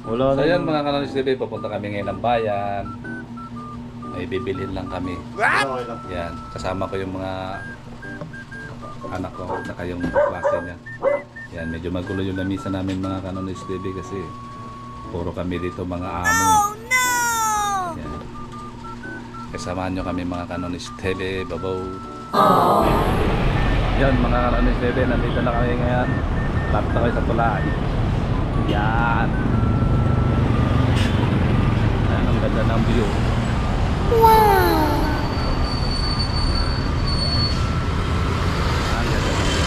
Wala So yan mga kanonis TV, papunta kami ngayon ng bayan. May bibilhin lang kami. Okay lang. Yan, kasama ko yung mga anak ko na kayong klase niya. Yan, medyo magulo yung lamisa namin mga kanonis TV kasi puro kami dito mga amo. eh. Yan. Kasamahan nyo kami mga kanonis TV, babaw. Yan mga kanonis TV, nandito na kami ngayon. Lapit na kayo sa tulay. Yan. Ayan, ang ganda ng view. Ang ganda ng view.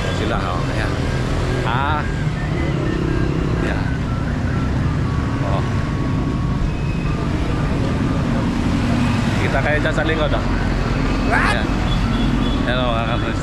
Ayan sila, oh. Ayan. Ah. Yan. Oh. Kita kayo dyan sa likod, oh. Ayan. Ayan, oh, mga kapatid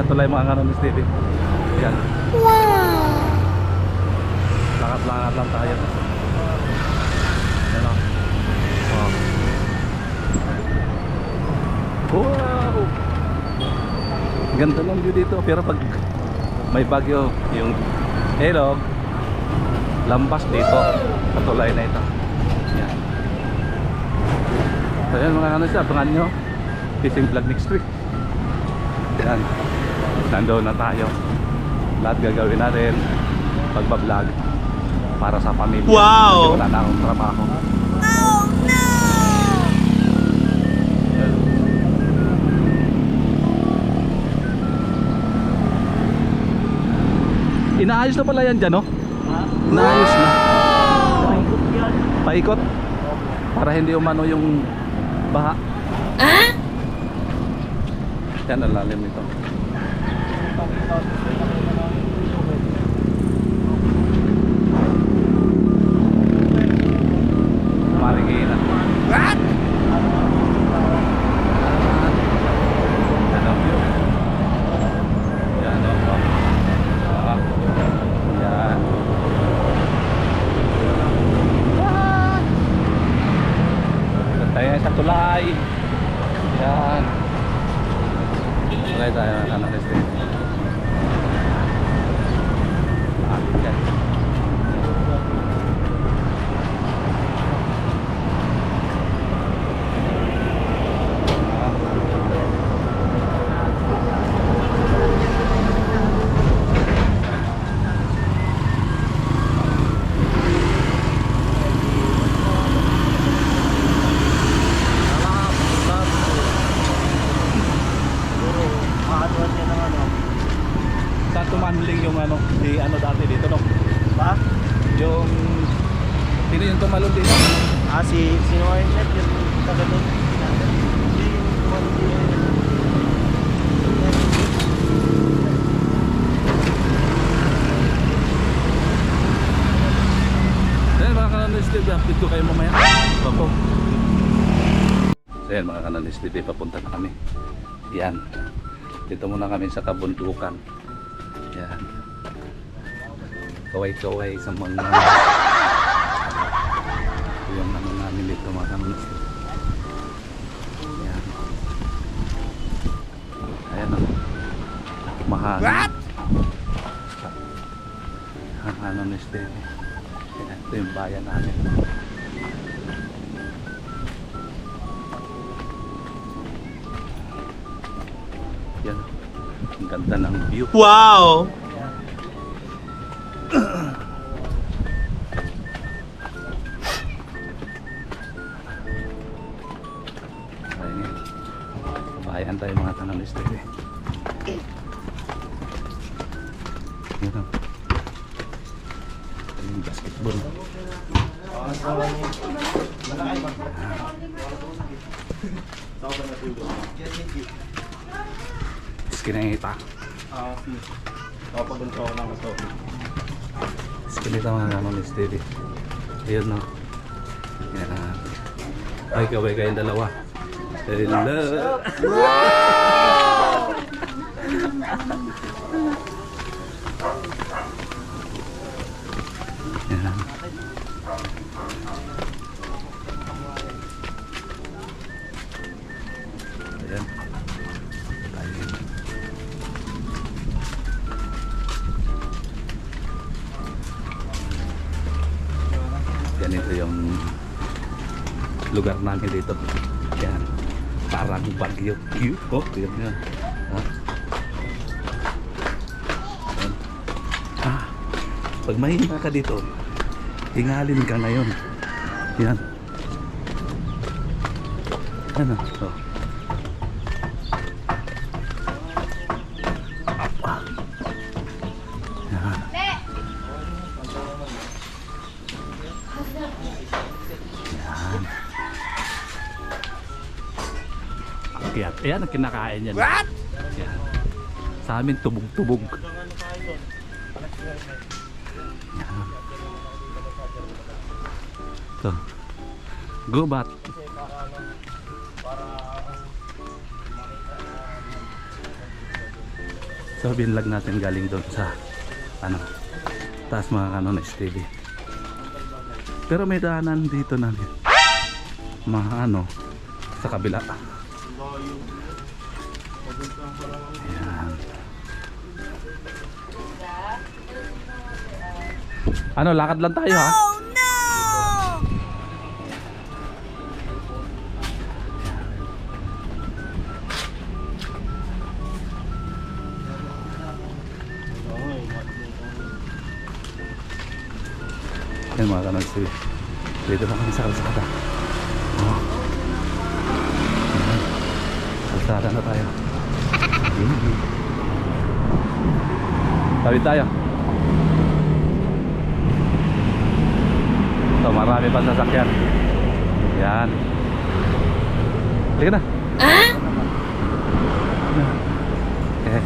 sa tulay mga kanonis TV. Yan. Langat-langat lang tayo. Yan o. Wow. Wow! Ganda ng view dito. Pero pag may bagyo, yung ilog, lampas dito sa tulay na ito yan so yan mga ano siya abangan nyo fishing vlog next week yan nandoon na tayo lahat gagawin natin pagbablog para sa pamilya Wow! Kasi wala na akong trabaho Inaayos na pala yan dyan, no? Inaayos na. Paikot. Para hindi umano yung baha. Yan ang lalim nito. Tulay. Yan. Tulay tayo Saan tumanling yung ano, di ano dati dito no? Ba? Yung Sino yung tumalon dito? Ah, si, sino nga yung net? Yung taga doon. Ayan mga kanalis TV, update ko kayo mamaya. Opo. So yan mga kanalis TV, papunta na kami. Yan. Dito muna kami sa kabundukan. Yan. Kaway-kaway sa mga yung ano namin dito mga TV. Yan. Ayan o. Mahangin. What? Ang kanalis TV. Yan, ito yung bayan namin. Ganda ng view. Wow! Bayan tayo mga kanalis TV. Yan o. Ito yung basketball. Tapos kinangita. Ah, si. Papagunta ko ng ito. Tapos kinita mga kanalis TV. Ayun no. Yan. Ay, kaway kayong dalawa. Hello. Yan. Ganito yung lugar namin dito. Yan. Parang bagyo. Cute. Oh, yun yun. Ha? Yan. Ah, pag mahina ka dito, tingalin ka ngayon. Yan. Ano? Oh. Akyat. Ayan ang kinakain yan. What? Yan. Sa amin tubog-tubog. Ito. Gubat. So binlag natin galing doon sa ano taas mga kanon STV. Pero may daanan dito namin. Mga ano sa kabila. Ano, lakad lang tayo ha? Yan mga kanon. Dito na kami sa kalsada. Oh. Ayan. Kalsada na tayo. Tawid tayo. So, marami pa sasakyan. Yan. Halika na. Eh,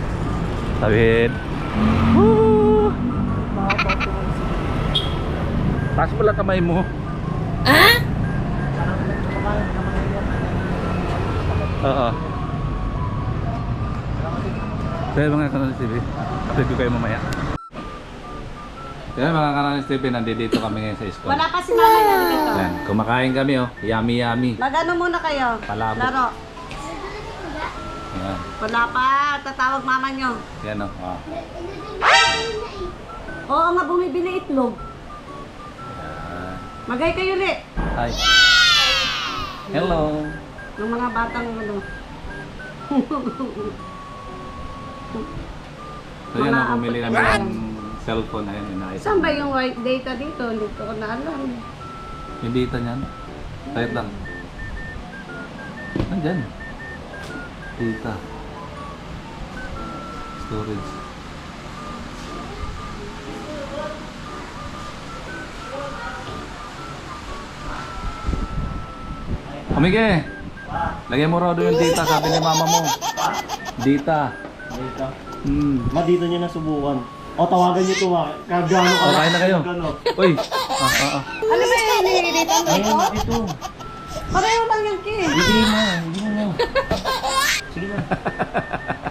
tawid. Woo! Taas mo lang kamay mo. Oo. Kaya mga kanalis TV, update ko kayo mamaya. Kaya mga kanalis TV, nandito kami ngayon sa school. Wala pa si mama na dito. Yan, kumakain kami oh. Yummy yummy. Mag-ano muna kayo? Palabok. Laro. Yan. Wala pa. Tatawag mama nyo. Yan oh. oh. Oo nga, bumibili itlog. Yan. Magay kayo ulit. Hi. Hello. Ng mga batang ano. So yan Mga bumili kami ng cellphone ayun inaayos. Saan ba yung white data dito? Hindi ko na alam. Yung data niyan. Type lang. Nandyan. Data. Storage. Amige! Lagyan mo raw doon yung data, sabi ni mama mo. Data. Dito. Hmm. Ma, dito nyo nasubukan. O, tawagan nyo ito, ma. Kagano ka. O, kain na kayo. Kagano. Uy! Ah, ah, ah. Ano ba yung nililito ang Ayun, dito? ito. Pareho lang yung kin. Hindi mo, hindi mo. Sige na.